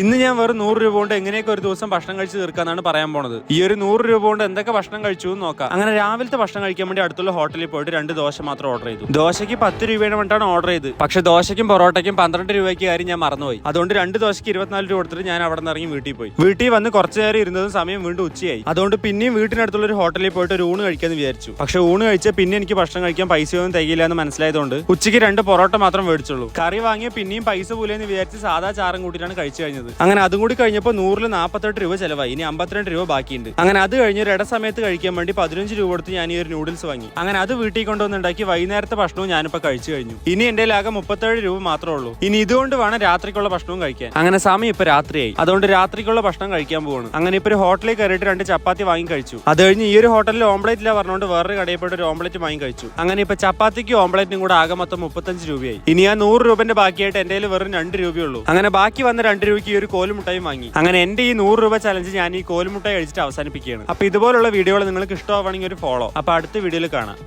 ഇന്ന് ഞാൻ വെറും നൂറ് രൂപ കൊണ്ട് എങ്ങനെയൊക്കെ ഒരു ദിവസം ഭക്ഷണം കഴിച്ച് തീർക്കാന്നാണ് പറയാൻ പോണത്. ഈ ഒരു നൂറ് രൂപ കൊണ്ട് എന്തൊക്കെ ഭക്ഷണം കഴിച്ചു എന്ന് നോക്കാം. അങ്ങനെ രാവിലത്തെ ഭക്ഷണം കഴിക്കാൻ വേണ്ടി അടുത്തുള്ള ഹോട്ടലിൽ പോയിട്ട് രണ്ട് ദോശ മാത്രം ഓർഡർ ചെയ്തു. ദോശയ്ക്ക് പത്ത് രൂപയുടെ വേണ്ടിയാണ് ഓർഡർ ചെയ്ത്. പക്ഷെ ദോശയ്ക്കും പൊറോട്ടയ്ക്കും പന്ത്രണ്ട് രൂപയ്ക്ക് കാര്യം ഞാൻ മറന്നുപോയി. അതുകൊണ്ട് രണ്ട് ദോശയ്ക്ക് ഇരുപത്തിനാല് രൂപ കൊടുത്തിട്ട് ഞാൻ അവിടെ നിന്ന് ഇറങ്ങി വീട്ടിൽ പോയി. വീട്ടിൽ വന്ന് കുറച്ച് നേരം ഇരുന്നതും സമയം വീണ്ടും ഉച്ചയായി. അതുകൊണ്ട് പിന്നെയും വീട്ടിനടുത്തുള്ള ഒരു ഹോട്ടലിൽ പോയിട്ട് ഒരു ഊണ് കഴിക്കാന്ന് വിചാരിച്ചു. പക്ഷെ ഊണ് കഴിച്ചാൽ പിന്നെ എനിക്ക് ഭക്ഷണം കഴിക്കാൻ പൈസ ഒന്നും തികയില്ല എന്ന് മനസ്സിലായതുകൊണ്ട് ഉച്ചയ്ക്ക് രണ്ട് പൊറോട്ട മാത്രം മേടിച്ചുള്ളൂ. കറി വാങ്ങിയ പിന്നെയും പൈസ പോലെയെന്ന് വിചാരിച്ച് സാധാ ചാറും കൂട്ടിയിട്ടാണ് കഴിച്ചു കഴിഞ്ഞത്. അങ്ങനെ അതും കൂടി കഴിഞ്ഞപ്പോൾ നൂറിൽ നാൽപ്പത്തെട്ട് രൂപ ചിലവായി. ഇനി അമ്പത്തിരണ്ട് രൂപ ബാക്കിയുണ്ട്. അങ്ങനെ അത് കഴിഞ്ഞ് ഒരു ഇടസമയത്ത് കഴിക്കാൻ വേണ്ടി പതിനഞ്ച് രൂപ കൊടുത്ത് ഞാൻ ഈ ഒരു നൂഡിൽസ് വാങ്ങി. അങ്ങനെ അത് വീട്ടിൽ കൊണ്ടുവന്നുണ്ടാക്കി വൈകുന്നേരത്തെ ഭക്ഷണവും ഞാനിപ്പോൾ കഴിച്ചു കഴിഞ്ഞു. ഇനി എന്റെ ആകെ മുപ്പത്തേഴ് രൂപ മാത്രമേ ഉള്ളൂ. ഇനി ഇതുകൊണ്ട് വേണം രാത്രിക്കുള്ള ഭക്ഷണവും കഴിക്കാൻ. അങ്ങനെ സമയം ഇപ്പൊ രാത്രിയായി. അതുകൊണ്ട് രാത്രിക്കുള്ള ഭക്ഷണം കഴിക്കാൻ പോവാണ്. അങ്ങനെ ഇപ്പൊ ഒരു ഹോട്ടലിൽ കയറിയിട്ട് രണ്ട് ചപ്പാത്തി വാങ്ങി കഴിച്ചു. അത് കഴിഞ്ഞ് ഈ ഒരു ഹോട്ടലിൽ ഓംപ്ലേറ്റ് ഇല്ല പറഞ്ഞുകൊണ്ട് വേറൊരു കടയിൽ ഒരു ഓംപ്ലേറ്റ് വാങ്ങി കഴിച്ചു. അങ്ങനെ ഇപ്പൊ ചപ്പാത്തിക്കും ഓംപ്ലേറ്റിനും കൂടെ ആകെ മൊത്തം മുപ്പത്തഞ്ച് രൂപയായി. ഇനി ആ നൂറ് രൂപന്റെ ബാക്കിയായിട്ട് എന്റെ വെറും രണ്ട് രൂപയുള്ളൂ അങ്ങനെ ബാക്കി വന്ന രണ്ട് രൂപയ്ക്ക് ഒരു കോലുമുട്ടായും വാങ്ങി. അങ്ങനെ എന്റെ ഈ നൂറ് രൂപ ചലഞ്ച് ഞാൻ ഈ കോലുമുട്ടായി അടിച്ചിട്ട് അവസാനിപ്പിക്കുകയാണ്. അപ്പൊ ഇതുപോലുള്ള വീഡിയോകൾ നിങ്ങൾക്ക് ഇഷ്ടമാവുകയാണെങ്കിൽ ഒരു ഫോളോ അപ്പൊ അടുത്ത വീഡിയോയിൽ കാണാം.